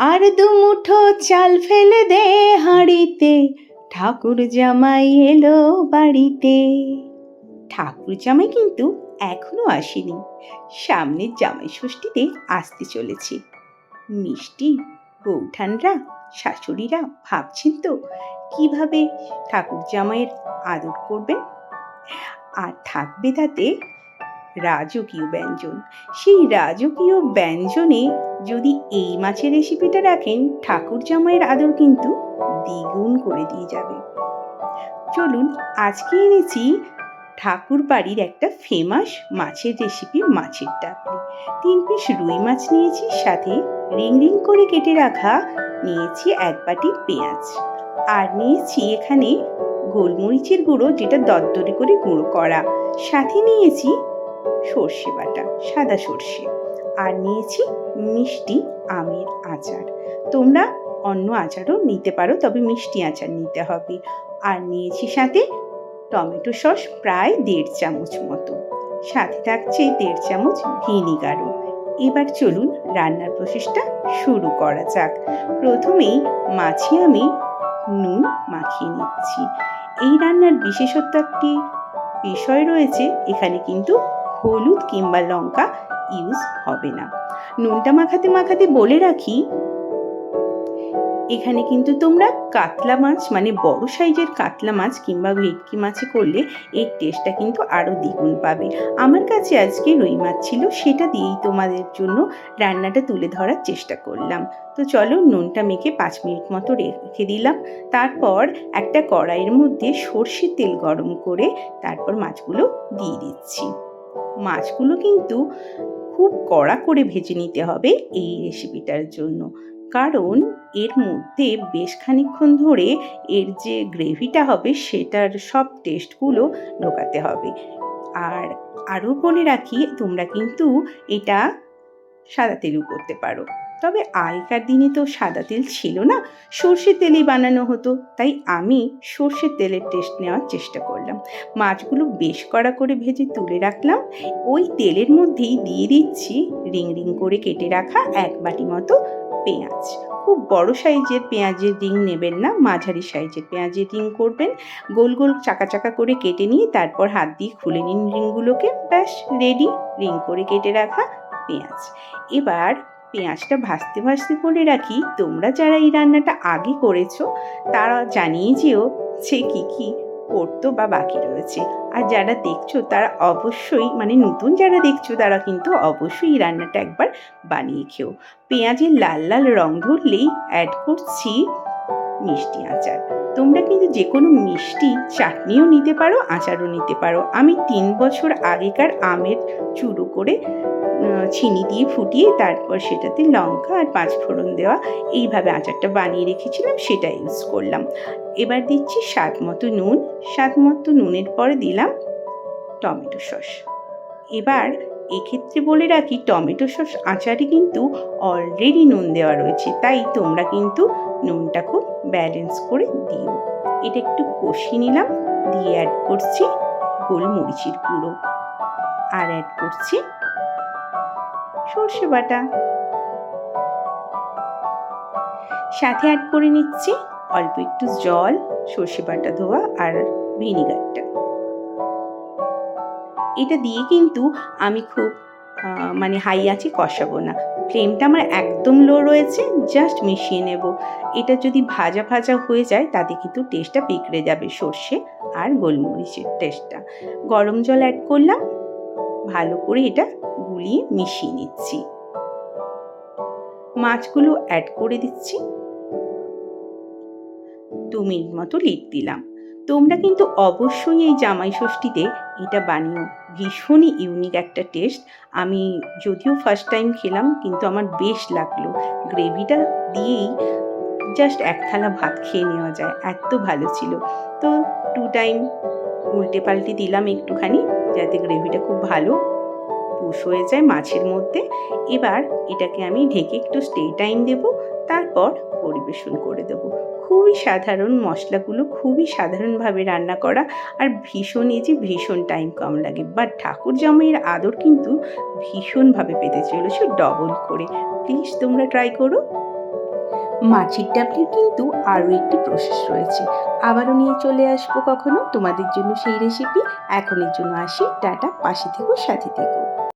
আর দুমুঠো চাল ফেলে দে হাঁড়িতে। ঠাকুর জামাই এলো বাড়িতে। ঠাকুর জামাই কিন্তু এখনও আসেনি। সামনের জামাই ষষ্ঠীতে আসতে চলেছে। মিষ্টি, বৌঠানরা, শাশুড়িরা ভাবছেন তো, কীভাবে ঠাকুর জামাইয়ের আদর করবেন? আর থাকবে তাতে রাজকীয় ব্যঞ্জন। সেই রাজকীয় ব্যঞ্জনে যদি এই মাছের রেসিপিটা রাখেন, ঠাকুর জামাইয়ের আদর কিন্তু দ্বিগুণ করে দিয়ে যাবে। চলুন আজকে এনেছি ঠাকুর বাড়ির একটা ফেমাস মাছের রেসিপি মাছের ডাবলি। তিন পিস রুই মাছ নিয়েছি, সাথে রিং রিং করে কেটে রাখা নিয়েছি এক বাটি পেঁয়াজ। আর নিয়েছি এখানে গোলমরিচের গুঁড়ো, যেটা দরদরে করে গুঁড়ো করা। সাথে নিয়েছি সর্ষে বাটা, সাদা সর্ষে। আর নিয়েছি মিষ্টি আমের আচার। তোমরা অন্য আচারও নিতে পারো, তবে মিষ্টি আচার নিতে হবে। আর নিয়েছি সাথে টমেটো সস প্রায় দেড় চামচ মতো। সাথে থাকছে দেড় চামচ ভিনিগারও। এবার চলুন রান্নার প্রসেসটা শুরু করা যাক। প্রথমেই মাছে আমি নুন মাখিয়ে নিচ্ছি। এই রান্নার বিশেষত্ব একটি বিষয় রয়েছে, এখানে কিন্তু হলুদ কিংবা লঙ্কা ইউজ হবে না। নুনটা মাখাতে মাখাতে বলে রাখি, এখানে কিন্তু তোমরা কাতলা মাছ মানে বড় সাইজের কাতলা মাছ কিংবা ভেটকি মাছে করলে এর টেস্টটা কিন্তু আরও দ্বিগুণ পাবে। আমার কাছে আজকে রুই মাছ ছিল, সেটা দিয়েই তোমাদের জন্য রান্নাটা তুলে ধরার চেষ্টা করলাম। তো চলো নুনটা মেখে পাঁচ মিনিট মতো রেখে দিলাম। তারপর একটা কড়াইয়ের মধ্যে সর্ষের তেল গরম করে তারপর মাছগুলো দিয়ে দিচ্ছি। মাছগুলো কিন্তু খুব কড়া করে ভেজে নিতে হবে এই রেসিপিটার জন্য। কারণ এর মধ্যে বেশ খানিক্ষণ ধরে এর যে গ্রেভিটা হবে সেটার সব টেস্টগুলো ঢোকাতে হবে। আর আরও বলে রাখি, তোমরা কিন্তু এটা সাদা তেলও করতে পারো। তবে আগেকার দিনে তো সাদা তেল ছিল না, সর্ষের তেলেই বানানো হতো, তাই আমি সর্ষের তেলের টেস্ট নেওয়ার চেষ্টা করলাম। মাছগুলো বেশ কড়া করে ভেজে তুলে রাখলাম, ওই তেলের মধ্যেই দিয়ে দিচ্ছি রিং রিং করে কেটে রাখা এক বাটি মতো পেঁয়াজ। খুব বড় সাইজের পেঁয়াজের রিং নেবেন না, মাঝারি সাইজের পেঁয়াজের রিং করবেন, গোল গোল চাকা চাকা করে কেটে নিয়ে তারপর হাত দিয়ে খুলে নিন রিংগুলোকে, ব্যাস রেডি রিং করে কেটে রাখা পেঁয়াজ। এবার পেঁয়াজটা ভাজতে ভাজতে বলে রাখি, তোমরা যারা এই রান্নাটা আগে করেছ, তারা জানিয়ে যেও সে কী কী করতো বা বাকি রয়েছে। আর যারা দেখছ, তারা অবশ্যই মানে নতুন যারা দেখছ, তারা কিন্তু অবশ্যই রান্নাটা একবার বানিয়ে খেও। পেঁয়াজের লাল লাল রং ধরলেই অ্যাড করছি মিষ্টি আচার। তোমরা কিন্তু যে কোনো মিষ্টি চাটনিও নিতে পারো, আচারও নিতে পারো। আমি তিন বছর আগেকার আমের চুরো করে চিনি দিয়ে ফুটিয়ে তারপর সেটাতে লঙ্কা আর পাঁচ ফোড়ন দেওয়া, এইভাবে আচারটা বানিয়ে রেখেছিলাম, সেটা ইউজ করলাম। এবার দিচ্ছি স্বাদ মতো নুন। স্বাদ মতো নুনের পরে দিলাম টমেটো সস। এবার এক্ষেত্রে বলে রাখি, টমেটো সস আচারে কিন্তু অলরেডি নুন দেওয়া রয়েছে। তাই তোমরা কিন্তু নুনটা খুব ব্যালেন্স করে দিও। এটা একটু কষিয়ে নিলাম, দিয়ে অ্যাড করছি গোলমরিচের গুঁড়ো। আর অ্যাড করছি সর্ষে বাটা। সাথে অ্যাড করে নিচ্ছি অল্প একটু জল, সর্ষে বাটা ধোয়া আর ভিনিগারটা এটা দিয়ে কিন্তু আমি খুব মানে হাই আছে, কষাবো না। ফ্লেমটা আমার একদম লো রয়েছে জাস্ট মিশিয়ে নেব। এটা যদি ভাজা ভাজা হয়ে যায়, তাতে কিন্তু টেস্টটা বিগড়ে যাবে, সর্ষে আর গোলমরিচের টেস্টটা গরম জল অ্যাড করলাম, ভালো করে এটা গুলিয়ে মিশিয়ে নিচ্ছি। মাছগুলো অ্যাড করে দিচ্ছি। দু মিনিট মতো লিড দিলাম। তোমরা কিন্তু অবশ্যই এই জামাই ষষ্ঠীতে এটা বানিও। ভীষণই ইউনিক একটা টেস্ট আমি যদিও ফার্স্ট টাইম খেলাম, কিন্তু আমার বেশ লাগল। গ্রেভিটা দিয়েই জাস্ট এক থালা ভাত খেয়ে নেওয়া যায়। এত ভালো ছিল। তো টু টাইম উল্টে পাল্টে দিলাম একটুখানি, যাতে গ্রেভিটা খুব ভালো পুষ হয়ে যায় মাছের মধ্যে। এবার এটাকে আমি ঢেকে একটু স্টে টাইম দেব, তারপর পরিবেশন করে দেব। খুবই সাধারণ মশলাগুলো, খুবই সাধারণভাবে রান্না করা আর ভীষণ ইজি ভীষণ টাইম কম লাগে। বাট ঠাকুর জামাইয়ের আদর কিন্তু ভীষণভাবে পেতে চলেছে ডবল করে। প্লিজ তোমরা ট্রাই করো। মাছের ডাবলির কিন্তু আরও একটি প্রসেস রয়েছে। আবারও নিয়ে চলে আসব কখনো তোমাদের জন্য সেই রেসিপি এখনের জন্য আসি। টাটা। পাশে থেকো, সাথে থেকো।